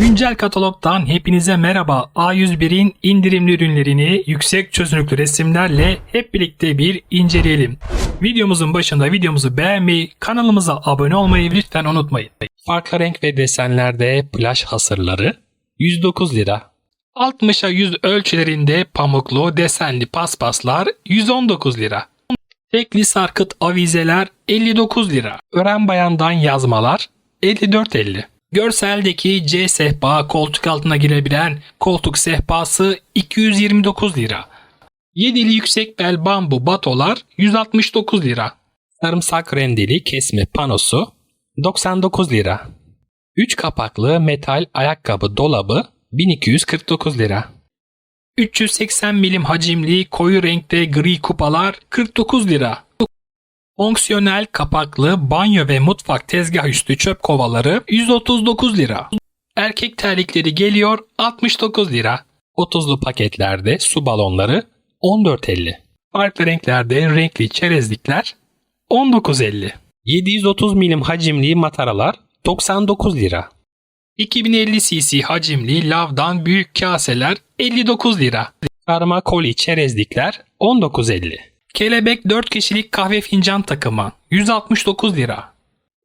Güncel katalogdan hepinize merhaba. A101'in indirimli ürünlerini yüksek çözünürlüklü resimlerle hep birlikte bir inceleyelim. Videomuzun başında videomuzu beğenmeyi, kanalımıza abone olmayı lütfen unutmayın. Farklı renk ve desenlerde plaj hasırları 109 lira. 60'a 100 ölçülerinde pamuklu desenli paspaslar 119 lira. Tekli sarkıt avizeler 59 lira. Ören bayandan yazmalar 54.50. Görseldeki C sehpa koltuk altına girebilen koltuk sehpası 229 lira. Yedili yüksek bel bambu batolar 169 lira. Sarımsak rendeli kesme panosu 99 lira. 3 kapaklı metal ayakkabı dolabı 1249 lira. 380 milim hacimli koyu renkte gri kupalar 49 lira. Fonksiyonel kapaklı banyo ve mutfak tezgah üstü çöp kovaları 139 lira. Erkek terlikleri geliyor 69 lira. 30'lu paketlerde su balonları 14.50. Farklı renklerde renkli çerezlikler 19.50. 730 milim hacimli mataralar 99 lira. 2050 cc hacimli lavdan büyük kaseler 59 lira. Karma koli çerezlikler 19.50. Kelebek 4 kişilik kahve fincan takımı 169 lira.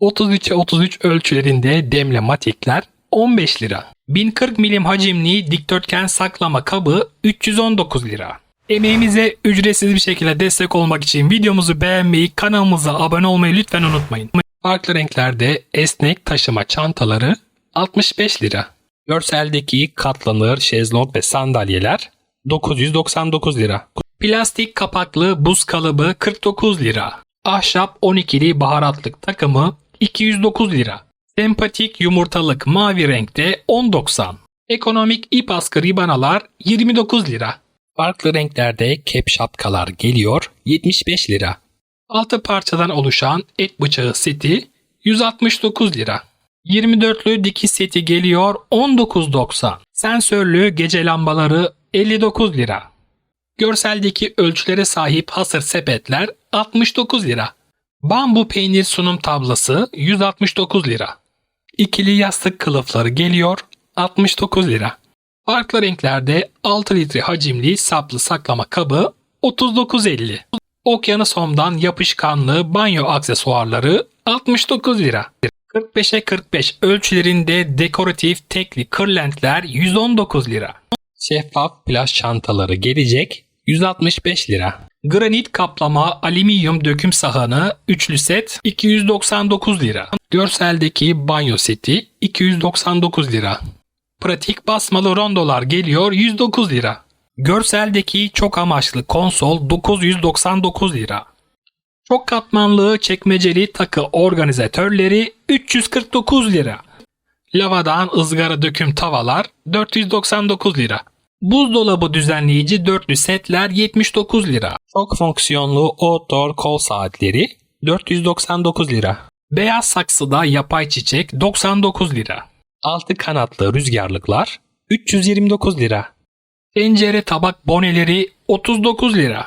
33'e 33 ölçülerinde demlematikler 15 lira. 1040 milim hacimli dikdörtgen saklama kabı 319 lira. Emeğimize ücretsiz bir şekilde destek olmak için videomuzu beğenmeyi, kanalımıza abone olmayı lütfen unutmayın. Farklı renklerde esnek taşıma çantaları 65 lira. Görseldeki katlanır şezlong ve sandalyeler 999 lira. Plastik kapaklı buz kalıbı 49 lira. Ahşap 12'li baharatlık takımı 209 lira. Sempatik yumurtalık mavi renkte 10.90. Ekonomik ip askı ribanalar 29 lira. Farklı renklerde kep şapkalar geliyor 75 lira. 6 parçadan oluşan et bıçağı seti 169 lira. 24'lü dikiş seti geliyor 19.90. Sensörlü gece lambaları 59 lira. Görseldeki ölçülere sahip hasır sepetler 69 lira. Bambu peynir sunum tablası 169 lira. İkili yastık kılıfları geliyor 69 lira. Farklı renklerde 6 litre hacimli saplı saklama kabı 39.50. Okyanus Home'dan yapışkanlı banyo aksesuarları 69 lira. 45'e 45 ölçülerinde dekoratif tekli kırlentler 119 lira. Şeffaf plaj çantaları gelecek 165 lira. Granit kaplama alüminyum döküm sahanı üçlü set 299 lira. Görseldeki banyo seti 299 lira. Pratik basmalı rondolar geliyor 109 lira. Görseldeki çok amaçlı konsol 999 lira. Çok katmanlı çekmeceli takı organizatörleri 349 lira. Lavadan ızgara döküm tavalar 499 lira. Buzdolabı düzenleyici dörtlü setler 79 lira. Çok fonksiyonlu outdoor kol saatleri 499 lira. Beyaz saksıda yapay çiçek 99 lira. Altı kanatlı rüzgarlıklar 329 lira. Tencere tabak boneleri 39 lira.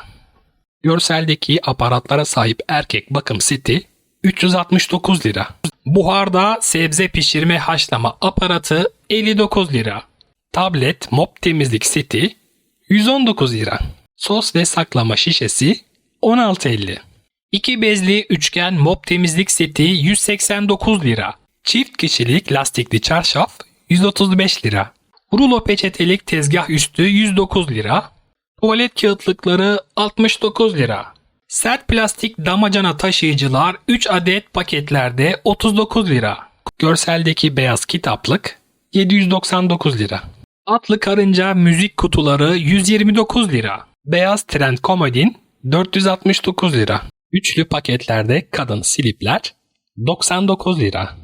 Görseldeki aparatlara sahip erkek bakım seti 369 lira. Buharda sebze pişirme haşlama aparatı 59 lira. Tablet mop temizlik seti 119 lira. Sos ve saklama şişesi 16.50. İki bezli üçgen mop temizlik seti 189 lira. Çift kişilik lastikli çarşaf 135 lira. Rulo peçetelik tezgah üstü 109 lira. Tuvalet kağıtlıkları 69 lira. Sert plastik damacana taşıyıcılar 3 adet paketlerde 39 lira. Görseldeki beyaz kitaplık 799 lira. Atlı karınca müzik kutuları 129 lira. Beyaz trend komodin 469 lira. Üçlü paketlerde kadın silipler 99 lira.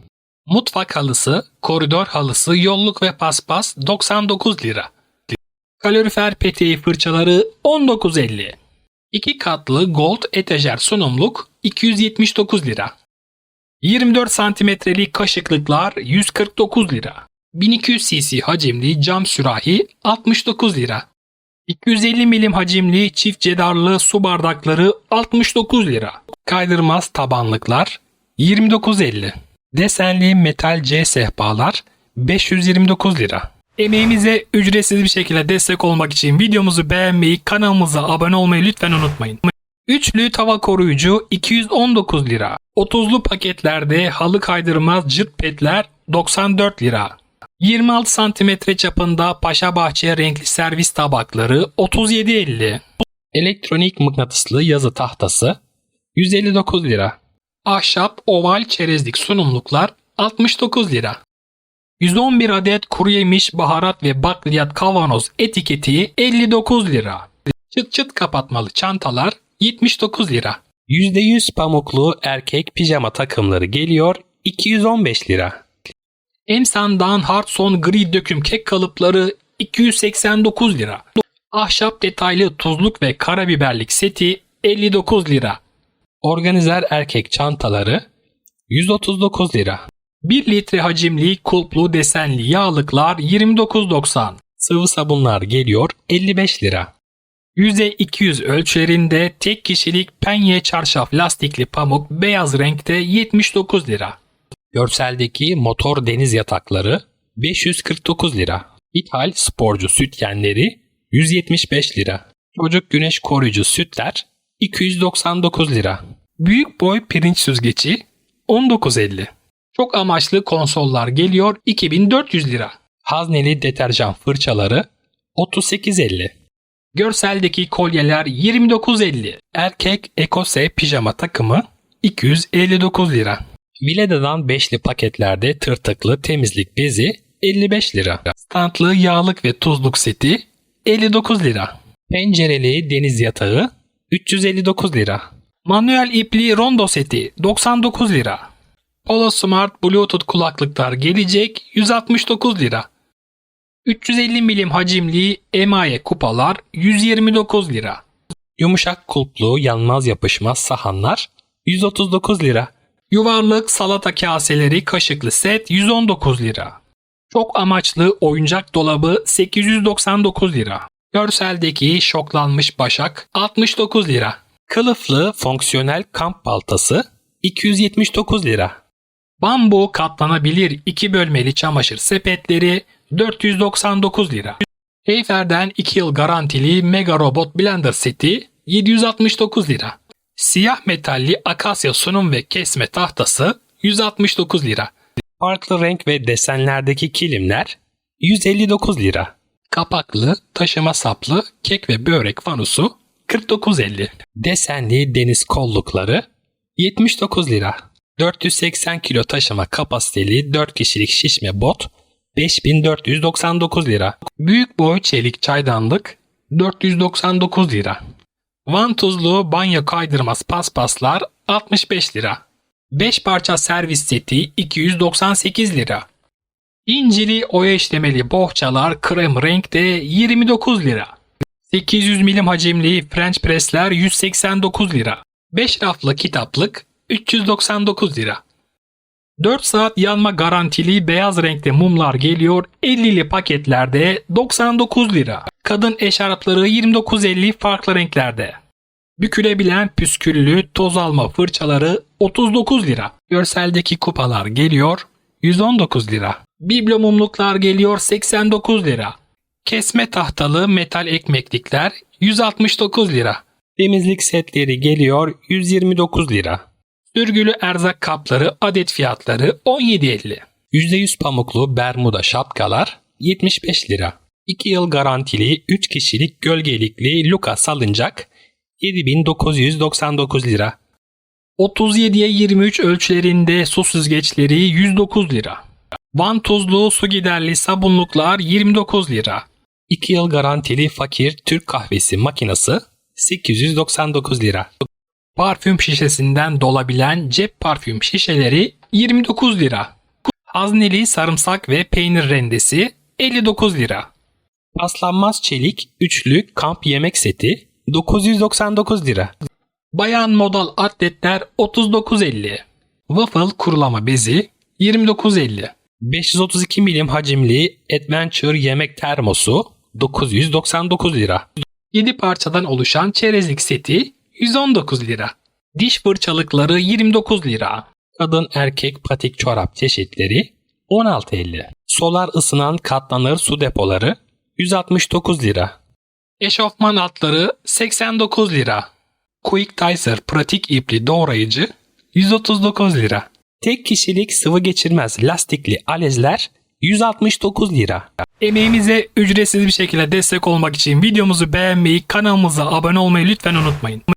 Mutfak halısı, koridor halısı, yolluk ve paspas 99 lira. Kalorifer peteği fırçaları 19.50. 2 katlı gold etajer sunumluk 279 lira. 24 santimetrelik kaşıklıklar 149 lira. 1200 cc hacimli cam sürahi 69 lira. 250 milim hacimli çift cedarlı su bardakları 69 lira. Kaydırmaz tabanlıklar 29.50. Desenli metal C sehpalar 529 lira. Emeğimize ücretsiz bir şekilde destek olmak için videomuzu beğenmeyi, kanalımıza abone olmayı lütfen unutmayın. Üçlü tava koruyucu 219 lira. 30'lu paketlerde halı kaydırmaz cırt petler 94 lira. 26 cm çapında Paşa Bahçe renkli servis tabakları 37.50. Elektronik mıknatıslı yazı tahtası 159 lira. Ahşap oval çerezlik sunumluklar 69 lira. 111 adet kuru yemiş, baharat ve bakliyat kavanoz etiketi 59 lira. Çıt çıt kapatmalı çantalar 79 lira. %100 pamuklu erkek pijama takımları geliyor 215 lira. Emsan'dan Hartson gri döküm kek kalıpları 289 lira. Ahşap detaylı tuzluk ve karabiberlik seti 59 lira. Organizer erkek çantaları 139 lira. 1 litre hacimli kulplu desenli yağlıklar 29.90. Sıvı sabunlar geliyor 55 lira. %200 ölçülerinde tek kişilik penye çarşaf lastikli pamuk beyaz renkte 79 lira. Görseldeki motor deniz yatakları 549 lira. İthal sporcu süt yenleri 175 lira. Çocuk güneş koruyucu sütler 299 lira. Büyük boy pirinç süzgeci 19.50. Çok amaçlı konsollar geliyor 2400 lira. Hazneli deterjan fırçaları 38.50. Görseldeki kolyeler 29.50. Erkek ekose pijama takımı 259 lira. Vileda'dan beşli paketlerde tırtıklı temizlik bezi 55 lira. Standlı yağlık ve tuzluk seti 59 lira. Pencereli deniz yatağı 359 lira. Manuel ipli rondo seti 99 lira. Polo Smart Bluetooth kulaklıklar gelecek 169 lira. 350 milim hacimli emaye kupalar 129 lira. Yumuşak kulplu yanmaz yapışmaz sahanlar 139 lira. Yuvarlık salata kaseleri kaşıklı set 119 lira. Çok amaçlı oyuncak dolabı 899 lira. Görseldeki şoklanmış başak 69 lira. Kılıflı fonksiyonel kamp baltası 279 lira. Bambu katlanabilir 2 bölmeli çamaşır sepetleri 499 lira. Heyfer'den 2 yıl garantili Mega Robot Blender seti 769 lira. Siyah metalli akasya sunum ve kesme tahtası 169 lira. Farklı renk ve desenlerdeki kilimler 159 lira. Kapaklı, taşıma saplı kek ve börek fanusu 49.50. Desenli deniz kollukları 79 lira. 480 kilo taşıma kapasiteli 4 kişilik şişme bot 5499 lira. Büyük boy çelik çaydanlık 499 lira. Vantuzlu banyo kaydırmaz paspaslar 65 lira. 5 parça servis seti 298 lira. İncili oya işlemeli bohçalar krem renkte 29 lira. 800 milim hacimli French pressler 189 lira. 5 raflı kitaplık 399 lira. 4 saat yanma garantili beyaz renkte mumlar geliyor 50'li paketlerde 99 lira. Kadın eşarpları 29.50 farklı renklerde. Bükülebilen püsküllü toz alma fırçaları 39 lira. Görseldeki kupalar geliyor 119 lira. Biblo mumluklar geliyor 89 lira. Kesme tahtalı metal ekmeklikler 169 lira. Temizlik setleri geliyor 129 lira. Sürgülü erzak kapları adet fiyatları 17.50. %100 pamuklu bermuda şapkalar 75 lira. 2 yıl garantili 3 kişilik gölgelikli Luka salıncak 7999 lira. 37'ye 23 ölçülerinde su süzgeçleri 109 lira. Vantuzlu su giderli sabunluklar 29 lira. 2 yıl garantili fakir Türk kahvesi makinesi 899 lira. Parfüm şişesinden dolabilen cep parfüm şişeleri 29 lira. Hazneli sarımsak ve peynir rendesi 59 lira. Paslanmaz çelik üçlü kamp yemek seti 999 lira. Bayan modal atletler 39.50. Waffle kurulama bezi 29.50. 532 milim hacimli Adventure yemek termosu 999 lira. 7 parçadan oluşan çerezlik seti 119 lira. Diş fırçalıkları 29 lira. Kadın erkek patik çorap çeşitleri 16.50. Solar ısınan katlanır su depoları 169 lira. Eşofman altları 89 lira. Quick Dicer pratik ipli doğrayıcı 139 lira. Tek kişilik sıvı geçirmez lastikli alezler 169 lira. Emeğimize ücretsiz bir şekilde destek olmak için videomuzu beğenmeyi, kanalımıza abone olmayı lütfen unutmayın.